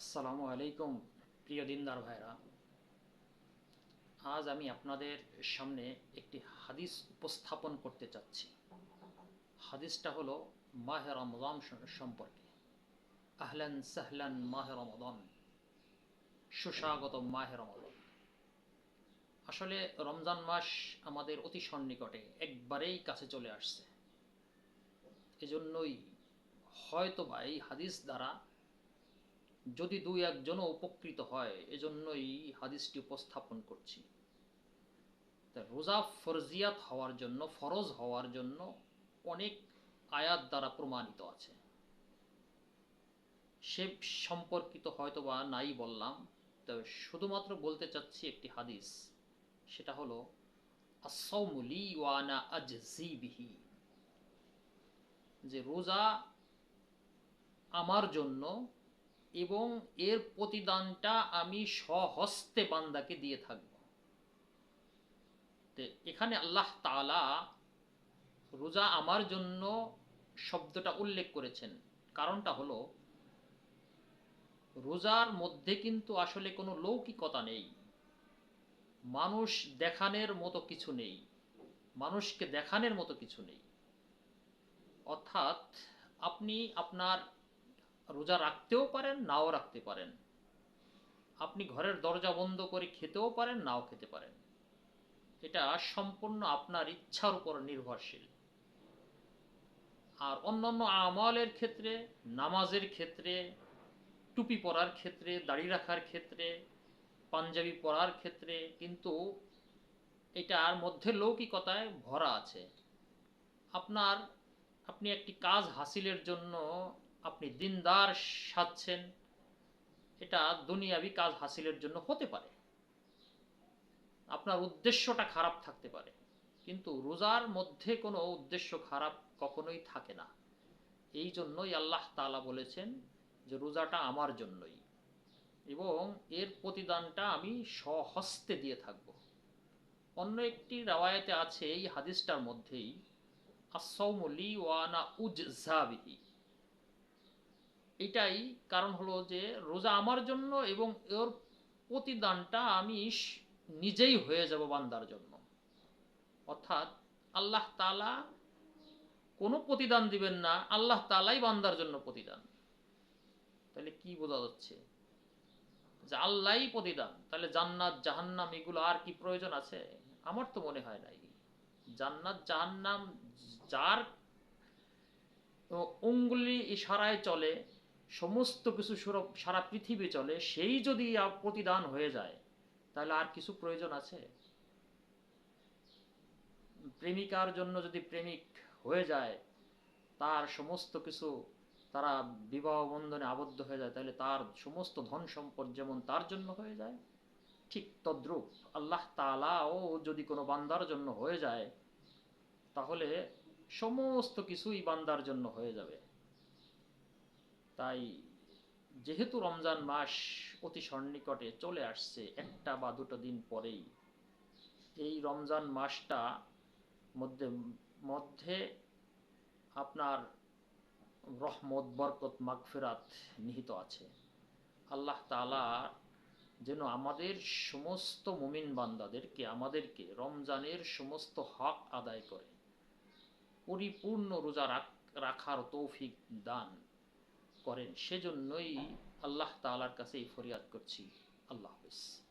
আসসালামু আলাইকুম, প্রিয় দিনদার ভাইরা। আজ আমি আপনাদের সামনে একটি হাদিস উপস্থাপন করতে চাচ্ছি। হাদিসটা হলো মাহে রমদান সম্পর্কে। আহলান সাহলান মাহে রমদান সুস্বাগত মাহে রমদান আসলে রমজান মাস আমাদের অতি সন্নিকটে, একবারেই কাছে চলে আসছে। এজন্যই হয়তো বা এই হাদিস দ্বারা যদি দুই একজনও উপকৃত হয়, এজন্যই হাদিসটি উপস্থাপন করছি। রোজা ফরজিয়াত হওয়ার জন্য, ফরজ হওয়ার জন্য অনেক আয়াত দ্বারা প্রমাণিত আছে। সে সম্পর্কিত হয়তো বা নাই বললাম, তবে শুধুমাত্র বলতে চাচ্ছি একটি হাদিস, সেটা হলো আসৌমুলি ওয়ানা আজজি বিহি। যে রোজা আমার জন্য এবং এর প্রতিদানটা আমি সহস্তে বান্দাকে দিয়ে থাকব। এখানে আল্লাহ তালা রোজা আমার জন্য শব্দটা উল্লেখ করেছেন। কারণটা হলো, রোজার মধ্যে কিন্তু আসলে কোনো লৌকিকতা নেই। মানুষ দেখানোর মতো কিছু নেই। মানুষকে দেখানোর মতো কিছু নেই। অর্থাৎ আপনি আপনার রোজা রাখতেও পারেন, নাও রাখতে পারেন। আপনি ঘরের দরজা বন্ধ করে খেতেও পারেন, নাও খেতে পারেন। এটা সম্পূর্ণ আপনার ইচ্ছার উপর নির্ভরশীল। আর অন্যান্য আমলের ক্ষেত্রে, নামাজের ক্ষেত্রে, টুপি পরার ক্ষেত্রে, দাড়ি রাখার ক্ষেত্রে, পাঞ্জাবি পরার ক্ষেত্রে কিন্তু এটার মধ্যে লৌকিকতায় ভরা আছে। আপনার, আপনি একটি কাজ হাসিলের জন্য আপনি দিনদার সাজছেন, এটা দুনিয়াবি কাজ হাসিলের জন্য হতে পারে। আপনার উদ্দেশ্যটা খারাপ থাকতে পারে, কিন্তু রোজার মধ্যে কোনো উদ্দেশ্য খারাপ কখনোই থাকে না। এই জন্যই আল্লাহ তালা বলেছেন যে, রোজাটা আমার জন্যই এবং এর প্রতিদানটা আমি স্বহস্তে দিয়ে থাকব। অন্য একটি রাওয়ায়তে আছে এই হাদিসটার মধ্যেই আসৌমলি ওয়ানা উজ্জাবিহি এটাই কারণ হলো যে রোজা আমার জন্য এবং এর প্রতিদানটা আমি নিজেই হয়ে যাব বান্দার জন্য। অর্থাৎ আল্লাহ তালা কোনো প্রতিদান দিবেন না, আল্লাহ তালাই বান্দার জন্য প্রতিদান। তাহলে কি বোঝা যাচ্ছে? যে আল্লাহই প্রতিদান। তাহলে জান্নাত, জাহান্নাম এগুলো আর কি প্রয়োজন আছে? আমার তো মনে হয় নাই। জান্নাত, জাহান্নাম যার উঙ্গুলি ইশারায় চলে সমস্ত কিছু সারা পৃথিবী চলে, সেই যদি প্রতিদান হয়ে যায়, তাহলে আর কিছু প্রয়োজন আছে? প্রেমিকার জন্য যদি প্রেমিক হয়ে যায়, তার সমস্ত কিছু তারা বিবাহ বন্ধনে আবদ্ধ হয়ে যায়, তাহলে তার সমস্ত ধন সম্পদ যেমন তার জন্য হয়ে যায়, ঠিক তদ্রুপ আল্লাহ তালাও যদি কোনো বান্দার জন্য হয়ে যায়, তাহলে সমস্ত কিছুই বান্দার জন্য হয়ে যাবে। তাই যেহেতু রমজান মাস অতি সন্নিকটে চলে আসছে, একটা বা দুটো দিন পরেই, এই রমজান মাসটা মধ্যে মধ্যে আপনার রহমত, বরকত, মাগফেরাত নিহিত আছে। আল্লাহ তালা যেন আমাদের সমস্ত মুমিন বান্দাদেরকে, আমাদেরকে রমজানের সমস্ত হক আদায় করে, পরিপূর্ণ রোজা রাখার তৌফিক দান। করেন। সেজন্যই আল্লাহ তালার কাছে এই ফরিয়াদ করছি। আল্লাহ হাফিজ।